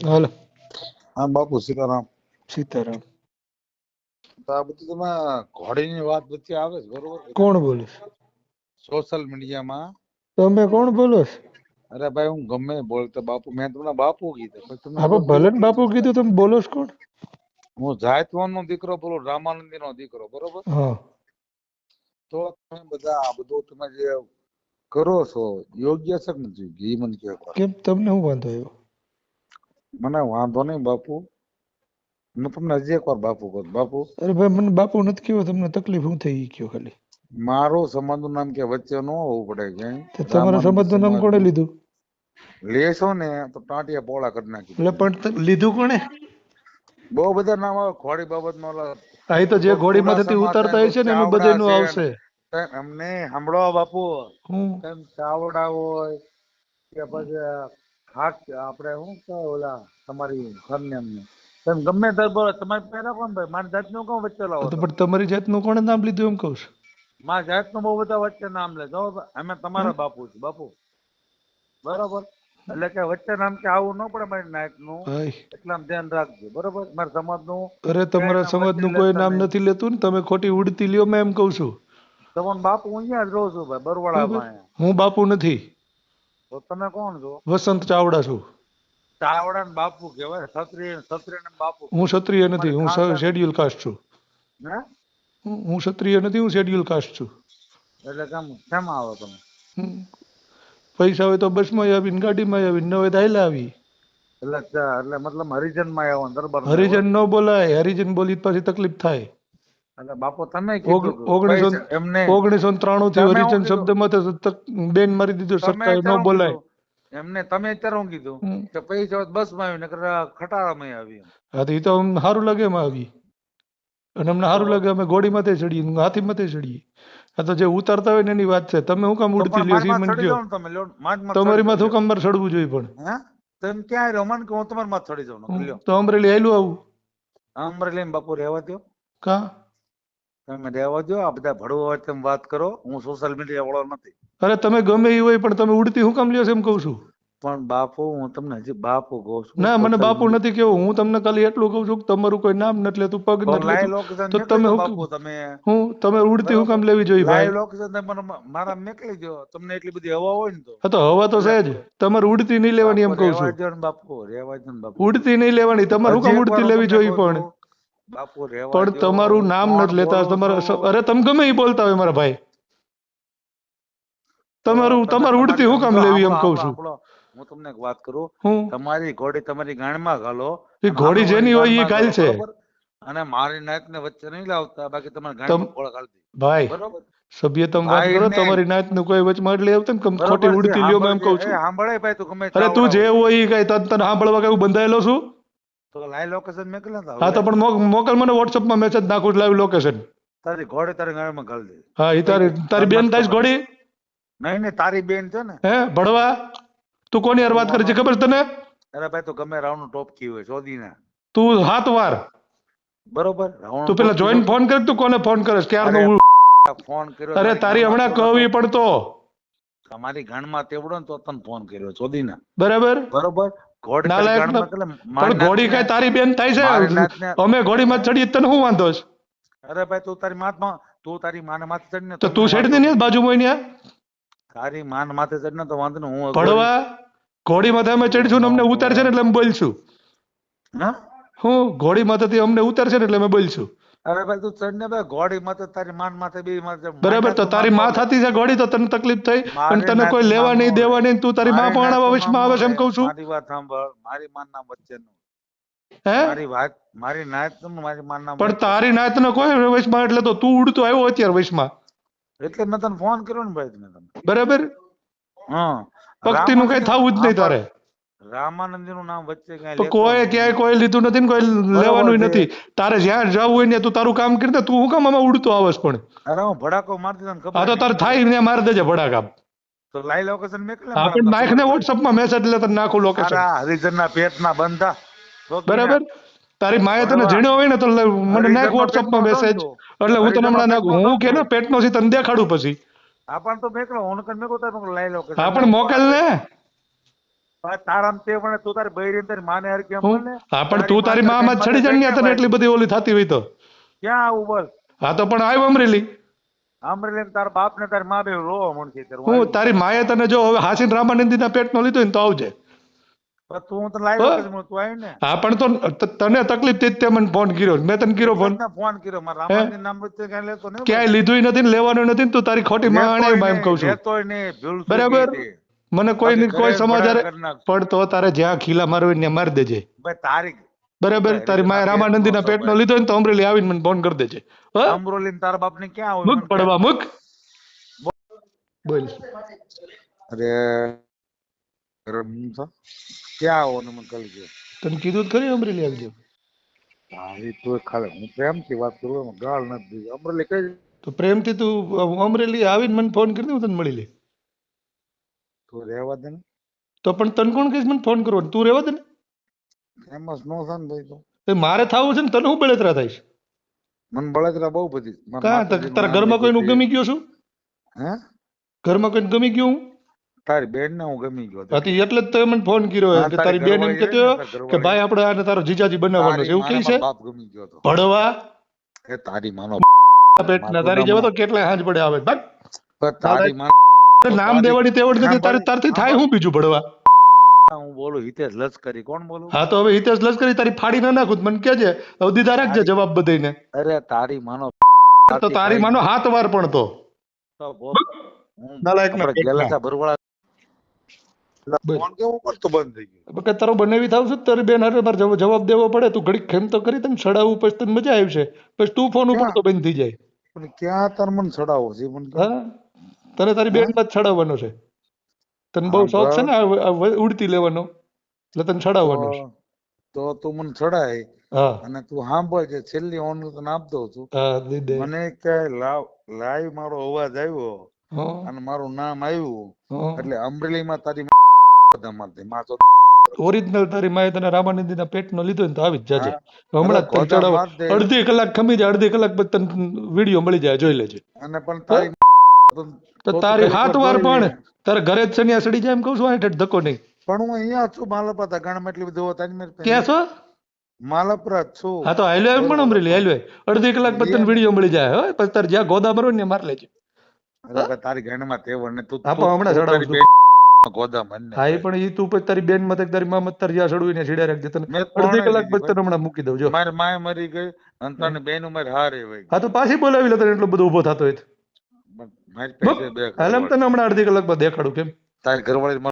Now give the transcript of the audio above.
હાલો. હા બાપુ સીતારામ. સીતારામ. તો આ બધું તમે ઘોડીની વાત બધી આવે છે બરોબર? કોણ બોલે સોશિયલ મીડિયામાં. તમે કોણ બોલો છો? અરે ભાઈ હું ગમે બોલતો બાપુ. મેં તમને બાપુ કીધું પણ તમે હા ભલે બાપુ કીધું. તમે બોલો છો કોણ? હું જાયતવાન નો દીકરો બોલું રામાનંદી નો દીકરો બરોબર? હા. તો તમે બધા આ બધું તમે જે કરો છો યોગ્ય છે કે નથી? યોગ્ય? મને કેમ? તમને હું વાંધો આવ્યો? મને વાંધો નહીં બાપુ. હું તમને હજી એકવાર બાપુ કહું બાપુ અરે ભાઈ મને બાપુ નથી કહેવો તમને તકલીફ હું થઈ ગયો ખાલી? મારો સમાજનું નામ કે વચ્ચે ન હોવું પડે કે તમારા સમાજનું નામ કોણે લીધું? લેશો ને તો ટાંટિયા પોળા કરી નાખી. એટલે પણ લીધું કોણે? બહુ બધા નામ આવે ઘોડી બાબતમાં નો અહીં તો જે ઘોડી માંથી ઉતરતા હોય છે ને એનું એમાં બધાયનું આવશે. એમને સાંભળો બાપુ. ચાવડા હોય કે પછી હાથ આપણે શું કહો ઓલા તમારી સરનેમ ને તેમ ગમે તે બોલો તમારે પહેલા કોણ ભાઈ? મારી જાતનું કોણ વચ્ચે લાવો તો પણ તમારી જાતનું કોણે નામ લીધું એમ કહું છું. મારી જાતનું બહુ બધા વચ્ચે નામ લે. જો અમે તમારા બાપુ છું બાપુ. બરોબર? એટલે કે વચ્ચે નામ કે આવું ન પડે મારી નાયકનું એટલે આમ ધ્યાન રાખજો બરોબર? મારા સમાજનું અરે તમારા સમાજનું કોઈ નામ નથી લેતું ને તમે ખોટી ઉડતી લ્યો મેં એમ કહું છું. તમારો બાપુ હું અહીંયા જ રહું છું ભાઈ બરવાડા? હું બાપુ નથી. તો તમે કોણ છો? વસંત ચાવડા છું. ચાવડા ને બાપુ કહેવાય? ક્ષત્રિય ક્ષત્રિય ને બાપુ હું ક્ષત્રિય નથી હું શેડ્યુલ કાસ્ટ છું. હું? ક્ષત્રિય નથી હું શેડ્યુલ કાસ્ટ છું. એટલે કેમ કેમ આવો તમે. પૈસા હોય તો બસમાં આવીને ગાડીમાં આવીને ન હોય તો હાલ્યા આવી. એટલે એટલે મતલબ હરિજનમાં આવો દરબાર હરિજન ન બોલાય હરિજન બોલી પછી તકલીફ થાય. બાપુ તમે ઓગણીસો એમને ઓગણીસો ત્રાણું થી હરિચંદ શબ્દ તક- બેન મારી દીધું સરકાર ન બોલાય. એમને તમે અત્યારે હું કીધું? કે પછી હોય બસમાં આવી નકર ખટારામાં આવી હા તો એ તો સારું લાગે એમાં આવી. અને અમને સારું લાગે અમે ઘોડી માથે ચડીએ હાથી માથે ચડીએ. આ તો જે ઉતારતા હોય ને એની વાત છે. તમે હું કામ ઉડતી લ્યો છો મને માં માં તમારી માં જાઓ. કામ મારે ચડવું જોઈએ પણ. તમે ક્યાં રહ્યો? મને કે હું તમારી માથે ચડી જાઉં તો અમરેલી આયલું આવું? અમરેલી બાપુ રહેવા દો કા? તમે રહેવા દો આ બધા ભડવા હોય તેમ વાત કરો. હું સોશિયલ મીડિયા વાળો નથી. અરે તમે ગમે એ હોય પણ તમે ઉડતી હું કામ લ્યો છો એમ કહું છું. પણ બાપુ હું તમને હજી બાપુ કહું છું. ના મને બાપુ નથી કેવું હું તમને ખાલી એટલું કહું છું કે તમારું કોઈ નામ નથી લેતું પગ નથી લેતું. તો તમે હું તમે હું તમે ઉડતી હું કામ લેવી જોઈએ ભાઈ. લોકેશન તમે મારા મેકલી દો તમને એટલી બધી હવા હોય ને તો. હા તો હવા તો છે જ તમારે ઉડતી નહીં લેવાની એમ કહું છું. બાપુ રેવા બાપુ. ઉડતી નહીં લેવાની. તમારે કામ ઉડતી લેવી જોઈએ પણ. બાપુ રહેવા પણ તમારું નામ નથી લેતા તમારા અરે તમે ગમે એ બોલતા હોય મારા ભાઈ. તમારું તમે તમારું ઉડતી હું કામ લેવી એમ કહું છું. હું તમને એક વાત કરું. તમારી ઘોડી તમારી ગાંડમાં ઘાલો એ ઘોડી જેની હોય એ ગાલ છે. અને મારી નાતને વચ્ચે નહીં લાવતા બાકી તમારે તમ- ગાંડમાં ગોળા ઘાલી ભાઈ બરોબર? સભ્યતમ વાત કરો તમારી તમારી નાતનું કોઈ વચમાં એટલે આવતા ને કમ- ખોટી ઉડતી લ્યો એમ કહું છું. સાંભળે ભાઈ તું ગમે અરે તું જે હોય. એ કઈ તને તને સાંભળવા કઈ બંધાયેલો છું? તો લાઈવ લોકેશન મોકલે ને હા તો પણ મોકલ મને વોટ્સઅપમાં મેસેજ નાખું લાઈવ લોકેશન તારી ઘોડી તારી ગાળમાં ઘાલી દે. હા એ તારી તારી બેન તારી ઘોડી? નહીં નહીં તારી બેન છે ને. હે ભડવા તું કોની યાર વાત કરે છે ખબર તને? અરે ભાઈ તું ગમે રાવણ ટોપ કી હોય શોધી ના તું હાથ વાર. બરોબર તું પેલા જોઈન ફોન કર તું કોને ફોન કરે ક્યાર નો ફોન કર્યો અરે તારી હમણાં કહવી પડતો. તમારી ગણમાં તેવડો ને તો તને ફોન કર્યો શોધી ના બરાબર? બરોબર? ઘોડી કઈ તારી બેન થાય છે. અમે ઘોડી માં ચડીએ તને હું વાંધો છે? અરે ભાઈ તું તારી માથમાં તું તારી માને માથે ચડીને તો તું છેડ ને બાજુમાં ને તારી માન માથે ચડીને તો વાંધો ને હું પડવા ઘોડી માથે અમે ચડીશું ને અમને ઉતારશે ને એટલે અમે બોલશું. હા? હું ઘોડી માથેથી અમને ઉતારશે ને એટલે અમે બોલશું. અરે ભાઈ તું ચડીને ભાઈ ઘોડી માથે તારી માન માથે બે બરાબર તો તારી માં થતી છે ઘોડી તો તને તકલીફ થઈ અને મારી તને કોઈ લેવા નહીં દેવા નહીં તું તારી માં પરણાવવા નાતમાં આવે છે એમ ન કહું છું? મારી વાત સાંભળ મારી માન ના વચ્ચેનું. હે? મારી વાત મારી નાત મારી માન ના પણ તારી નાયત નો કોઈ વચમાં એટલે તો તું ઉડતો આવ્યો અત્યારે વચમાં એટલે મેં તને ફોન કર્યો ને ભાઈ મેં તને. બરાબર? હા. ભક્તિ નું કઈ થવું જ નહીં તારે. રામાનંદી નું નામ વચ્ચે કાંઈ કોઈ ક્યાંય કોઈ લીધું નથી ને કોઈ લેવાનું નથી. તારે જ્યાં જવું હોય ને તું તારું કામ કરી દે તું હું કામ આમાં ઉડતો આવસ પણ. અરે હું ભડાકો મારી દીધો ખબર આ તો તાર થાય ને મારી દેજે ભડાકા. તો લાઈ લોકેશન મેકલે હા પણ નાખ ને વોટ્સઅપમાં મેસેજ એટલે તને નાખું લોકેશન અરે હરિજન ના પેટના બંધા. બરાબર? તારી માએ તને જીણ્યો હોય ને તો મને નાખ WhatsApp માં મેસેજ એટલે હું તને હમણાં નાખું. હું કે ને પેટ પેટનો સી તને દેખાડું પછી. આપણ તો મેકલો હું કન મેકો તારું લાઈ લોકેશન આપણ મોકલ ને તારામ તે પણ તું તારી બૈરી તારી માને હારે કેમ હું? બોલે હા પણ તું તારી મામાં જ છડી જાય ને તને એટલી બધી ઓલી થતી હોય તો. ક્યાં આવું બોલ? હા તો પણ આવ્યો અમરેલી. અમરેલી ને બાપ ને તારી મા બે રોવા મળશે ત્યારે હું હું તારી માએ તને જો હવે હાસીન રામાનંદીના પેટનો લીધો હોય ને તો આવજે. તું હું તું ને. પણ તો તને તકલીફ તે તે મને ફોન કર્યો. મેં તને કર્યો ફોન ફોન કર્યો. મારા રામાનંદ નામ ક્યાંય લેતો નહીં ક્યાંય લીધું નથી લેવાનું નથી તું તારી ખોટી માં એમ કહું છું. નહીં, બરાબર. મને કોઈ ની કોઈ સમાચાર પડતો પણ તો તારે જ્યાં ખીલા મારવી ને મારી દેજે. તારી બરાબર? તારી માય રામાનંદી ના પેટ નો લીધો ને તો અમરેલી આવીને મને ફોન કરી દેજે. અમરેલી ને તારા બાપ ને ક્યાં હોય? મુક પડવા મુક. બોલ. અરે હું ક્યાં આવો ને મને કહી ગયો તને કીધું ખરી અમરેલી આવજો. તારી તું ખાલી હું પ્રેમથી વાત કરું ગાળ નથી અમરેલી કઈ તો પ્રેમથી તું અમરેલી આવીને મને ફોન કરી દે હું તને મળી લે તું રહેવા દે ને. તો પણ તને કોણ કહીશ મને ફોન કરવો તું રહેવા દે ને? ફેમસ નો થાય ને ભાઈ તો. મારે થવું છે ને તને હું બળતરા થઈશ? મને બળતરા બહુ બધી કા? તારા ઘરમાં કોઈનું ગમી ગયો છું? હે? ઘરમાં કોઈને ગમી ગયું હું? તારી બેન ને હું ગમી ગયો હતી. એટલે જ તો મને ફોન કર્યો કે તારી બેન એમ કહેતો કે ભાઈ. આપણે આને તારો જીજાજી બનાવવાનો છે. એવું કહે છે? બાપ ગમી ગયો હતો. ભડવા એ તારી માનો પેટના તારી જેવો તો કેટલા હાંજ પડે આવે. ભાગ તારી માં નામ દેવાડી તેવડ નથી તારે તારથી થાય હું બીજું ભણવા? હું બોલું હિતેશ લશ્કરી કોણ બોલું? હા તો હવે હિતેશ લશ્કરી તારી ફાડી ના નાખું મને હવે દીધા રાખજે જવાબ બધાને. અરે તારી માનો તો તારી માનો હાથ વાર પણ તો. ગેલાસા તારો બનાવી થાવ છું તારી બેન હારે મારે જવાબ દેવો પડે તું ઘડીક ખેમ તો કરી તને સડાવું પછી તને મજા આવશે પછી તું ફોન ઉપર તો બંધ થઈ જાય. પણ ક્યાં તાર મને ચડાવો છે? મને તને તારી બેનમાં જ છડાવવાનો છે. તને બહુ શોખ છે ને ઉડતી લેવાનો? એટલે તને ચડાવવાનો છે. તો તો મને ચડાય અને તું સાંભળ જે છેલ્લી ઓન તને આપ છું. મને કે લાઈવ મારો અવાજ આવ્યો અને મારું નામ આવ્યું એટલે અમરેલીમાં તારી ધમાલતી માં તારી ઓરિજિનલ તારી માએ તને પેટ નો લીધો ને તો આવી જ જાજે. હમણાં જ. અડધી કલાક ખમી જાય અડધી કલાક પછી તને વીડિયો મળી જાય જોઈ લેજે. અને પણ તારી તો તારી હાથ વાર પણ તારે ઘરે જ શનિયા સડી જાય એમ કહું છું આઠ ધક્કો નહીં. પણ હું અહીંયા છું માલપરા હતા એટલી બધી હોતા ક્યાં છો? માલપરા છું. હા તો એમ પણ અમરેલી હાલ્યો અડધી કલાક પછી તને વીડિયો મળી જાય હો. પછી તારે જ્યાં ગોદા મરો ને માર લેજે. તારી ગાંડમાં તેવડ ને તું હા, પણ હમણાં ચડાવું તારી ગોદા મને હા એ પણ ઈ તું પછી તારી બેન મતક તારી મામા તારે જ્યાં સડવીને સીડા રાખજે તને. મેં અડધી કલાક પછી તને હમણાં મૂકી દઉં જો. મારી માય મરી ગઈ અને તને બેન ઉમર હારે વઈ ગઈ. હા તો પાછી બોલાવી લે તને એટલો બધો ઊભો થતો હોય મારી પાસે બે હાલ તને હમણાં અડધી કલાક બાદ દેખાડું કેમ? તારી ઘરવાળી